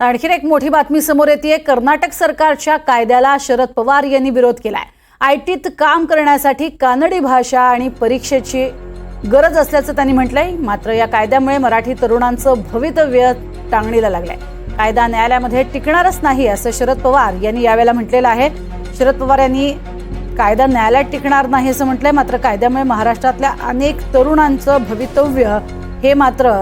आणखीन एक मोठी बातमी समोर येते. कर्नाटक सरकारच्या कायद्याला शरद पवार यांनी विरोध केलाय. आय टीत काम करण्यासाठी कानडी भाषा आणि परीक्षेची गरज असल्याचं त्यांनी म्हटलंय. मात्र या कायद्यामुळे मराठी तरुणांचं भवितव्य टांगणीला लागलंय. कायदा न्यायालयामध्ये टिकणारच नाही असं शरद पवार यांनी यावेळेला म्हटलेलं आहे. शरद पवार यांनी कायदा न्यायालयात टिकणार नाही असं म्हटलंय. मात्र कायद्यामुळे महाराष्ट्रातल्या अनेक तरुणांचं भवितव्य हे मात्र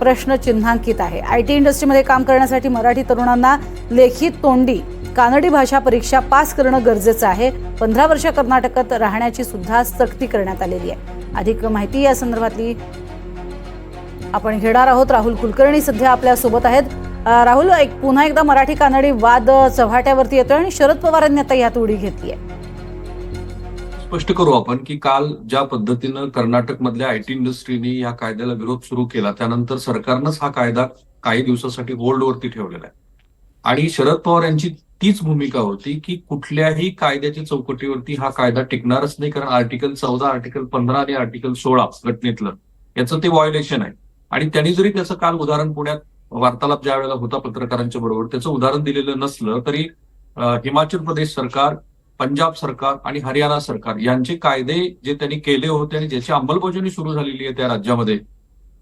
प्रश्नचिन्हांकित आहे. आय टी इंडस्ट्रीमध्ये काम करण्यासाठी मराठी तरुणांना लेखी तोंडी कानडी भाषा परीक्षा पास करणं गरजेचं आहे. पंधरा वर्ष कर्नाटकात राहण्याची सुद्धा सक्ती करण्यात आलेली आहे. अधिक माहिती या संदर्भातली आपण घेणार आहोत. राहुल कुलकर्णी सध्या आपल्यासोबत आहेत. राहुल एक पुन्हा एकदा मराठी कानडी वाद चव्हाट्यावरती येतोय आणि शरद पवार यांनी आता यात उडी घेतली आहे. स्पष्ट करू आपण की काल ज्या पद्धतीनं कर्नाटक मधल्या आयटी इंडस्ट्रीने या कायद्याला विरोध सुरू केला त्यानंतर सरकारनंच हा कायदा काही दिवसासाठी होल्डवरती ठेवलेला आहे. आणि शरद पवार यांची तीच भूमिका होती की कुठल्याही कायद्याच्या चौकटीवरती हा कायदा टिकणारच नाही कारण आर्टिकल चौदा आर्टिकल पंधरा आणि आर्टिकल सोळा घटनेतलं याचं ते व्हायोलेशन आहे. आणि त्यांनी जरी त्याचं काल उदाहरण पुण्यात वार्तालाप ज्या वेळेला होता पत्रकारांच्या बरोबर त्याचं उदाहरण दिलेलं नसलं तरी हिमाचल प्रदेश सरकार पंजाब सरकार आणि हरियाणा सरकार यांचे कायदे जे त्यांनी केले होते आणि ज्याची अंमलबजावणी सुरू झालेली आहे त्या राज्यामध्ये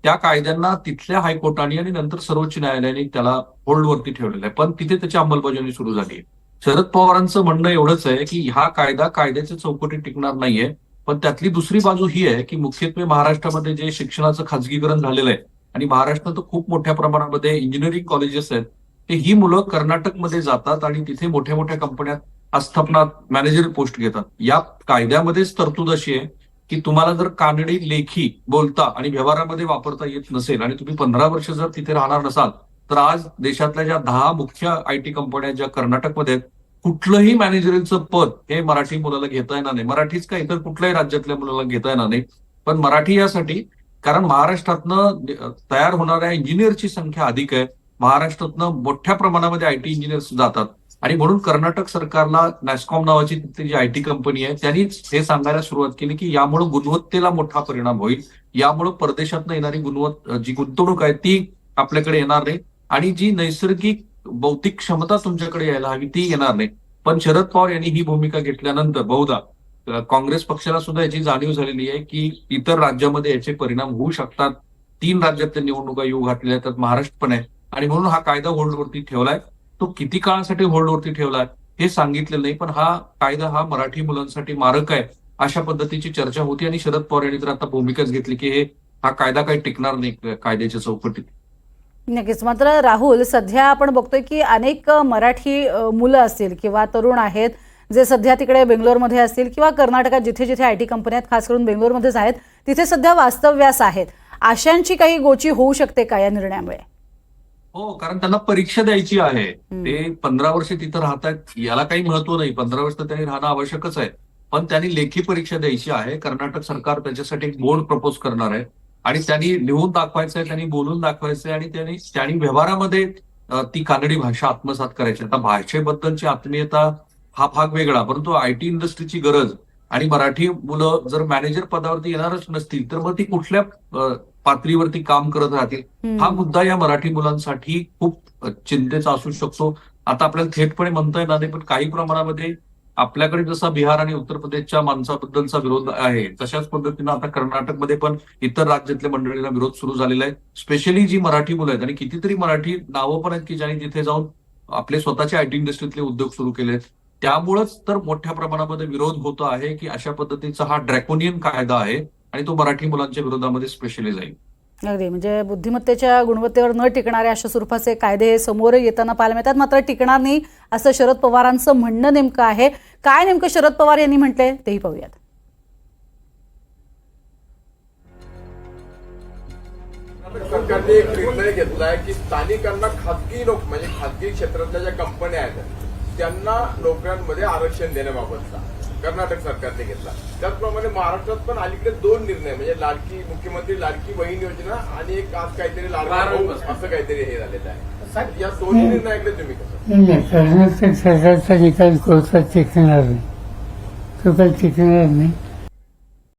त्या कायद्यांना तिथल्या हायकोर्टाने आणि नंतर सर्वोच्च न्यायालयाने त्याला होल्डवरती ठेवलेलं आहे. पण तिथे त्याची अंमलबजावणी सुरू झाली आहे. शरद पवारांचं म्हणणं एवढंच आहे की हा कायदा कायद्याच्या चौकटीत टिकणार नाहीये पण त्यातली दुसरी बाजू ही आहे की मुख्यत्वे महाराष्ट्रामध्ये जे शिक्षणाचं खाजगीकरण झालेलं आहे आणि महाराष्ट्रात तर खूप मोठ्या प्रमाणामध्ये इंजिनिअरिंग कॉलेजेस आहेत ते ही मुलं कर्नाटकमध्ये जातात आणि तिथे मोठ्या मोठ्या कंपन्या आस्थापनात मॅनेजर पोस्ट घेतात. या कायद्यामध्येच तरतूद अशी आहे की तुम्हाला जर कानडी लेखी बोलता आणि व्यवहारामध्ये वापरता येत नसेल आणि तुम्ही पंधरा वर्ष जर तिथे राहणार नसाल तर आज देशातल्या ज्या दहा मुख्य आय टी कंपन्या ज्या कर्नाटकमध्ये आहेत कुठलंही मॅनेजरचं पद हे मराठी मुलाला घेता येणार नाही. मराठीच का इतर कुठल्याही राज्यातल्या मुलाला घेता येणार नाही. पण मराठी यासाठी कारण महाराष्ट्रातनं तयार होणाऱ्या इंजिनियरची संख्या अधिक आहे महाराष्ट्रातनं मोठ्या प्रमाणामध्ये आय टी इंजिनियर्स जातात. आणि म्हणून कर्नाटक सरकारला नॅस्कॉम नावाची तिथली जी आय टी कंपनी आहे त्यांनीच हे सांगायला सुरुवात केली की यामुळे गुणवत्तेला मोठा परिणाम होईल. यामुळे परदेशातनं येणारी गुणवत् जी गुंतवणूक आहे ती आपल्याकडे येणार नाही आणि जी नैसर्गिक बौद्धिक क्षमता तुमच्याकडे यायला हवी ती येणार नाही. पण शरद पवार यांनी ही भूमिका घेतल्यानंतर बहुधा काँग्रेस पक्षाला सुद्धा याची जाणीव झालेली आहे की इतर राज्यामध्ये याचे परिणाम होऊ शकतात. तीन राज्यातल्या निवडणुका येऊ घातलेल्या आहेत त्यात महाराष्ट्र पण आहे. आणि म्हणून हा कायदा होल्डवरती ठेवलाय. तो किती काळासाठी होल्डवरती ठेवला हे सांगितलेलं नाही पण हा कायदा हा मराठी मुलांसाठी मारक आहे अशा पद्धतीची चर्चा होती आणि शरद पवार यांनी तर आता भूमिकाच घेतली की हे हा कायदा काही टिकणार नाही कायद्याच्या चौकटीत. नक्कीच. मात्र राहुल सध्या आपण बघतोय की अनेक मराठी मुलं असतील किंवा तरुण आहेत जे सध्या तिकडे बेंगलोरमध्ये असतील किंवा कर्नाटकात जिथे जिथे आय टी कंपन्या आहेत खास करून बेंगलोरमध्येच आहेत तिथे सध्या वास्तव्यास आहेत. आशांची काही गोची होऊ शकते का या निर्णयामुळे? हो कारण त्यांना परीक्षा द्यायची आहे. ते पंधरा वर्ष तिथं राहतात याला काही महत्त्व नाही. पंधरा वर्ष तर त्यांनी राहणं आवश्यकच आहे. पण त्यांनी लेखी परीक्षा द्यायची आहे. कर्नाटक सरकार त्याच्यासाठी एक बोर्ड प्रपोज करणार आहे. आणि त्यांनी लिहून दाखवायचंय त्यांनी बोलून दाखवायचंय आणि त्यांनी त्यांनी व्यवहारामध्ये ती कानडी भाषा आत्मसात करायची. आता भाषेबद्दलची आत्मीयता हा भाग वेगळा. परंतु आय टी इंडस्ट्रीची गरज आणि मराठी मुलं जर मॅनेजर पदावरती येणारच नसतील तर मग ती कुठल्या पातळीवरती काम करत राहतील. हा मुद्दा या मराठी मुलांसाठी खूप चिंतेचा असू शकतो. आता आपल्याला थेटपणे म्हणता येणार नाही पण काही प्रमाणामध्ये आपल्याकडे जसा बिहार आणि उत्तर प्रदेशच्या माणसाबद्दलचा विरोध आहे तशाच पद्धतीनं आता कर्नाटकमध्ये पण इतर राज्यातल्या मंडळींना विरोध सुरू झालेला आहे. स्पेशली जी मराठी मुलं आहेत आणि कितीतरी मराठी नावं पण आहेत की ज्यांनी तिथे जाऊन आपले स्वतःचे आय टी इंडस्ट्रीतले उद्योग सुरू केले आहेत त्यामुळंच तर मोठ्या प्रमाणामध्ये विरोध होतो आहे की अशा पद्धतीचा हा ड्रॅकोनियन कायदा आहे आणि तो मराठी मुलांच्या विरोधामध्ये स्पेशली जाईल अगदी. म्हणजे बुद्धिमत्तेच्या गुणवत्तेवर न टिकणारे अशा स्वरूपाचे कायदे समोर येताना पाहायला मिळतात. मात्र टिकणार नाही असं शरद पवारांचं म्हणणं नेमकं आहे. काय नेमकं शरद पवार यांनी म्हटलंय तेही पाहूयात. सरकारने एक निर्णय घेतलाय की स्थानिकांना खाजगी लोक म्हणजे खाजगी क्षेत्रातल्या ज्या कंपन्या आहेत त्यांना नोकऱ्यांमध्ये आरक्षण देण्याबाबतचा कर्नाटक सरकारने घेतला. त्याचप्रमाणे महाराष्ट्रात पण अलीकडे दोन निर्णय म्हणजे लाडकी मुख्यमंत्री लाडकी बहीण योजना आणि एक आज काहीतरी लाडका असं काहीतरी हे झालेलं आहे. या दोन्ही निर्णयाकडे तुम्ही कसं? कर्नाटक सरकारचा निकाल कोर्टात टिकणार नाही. तो काही टिकणार नाही.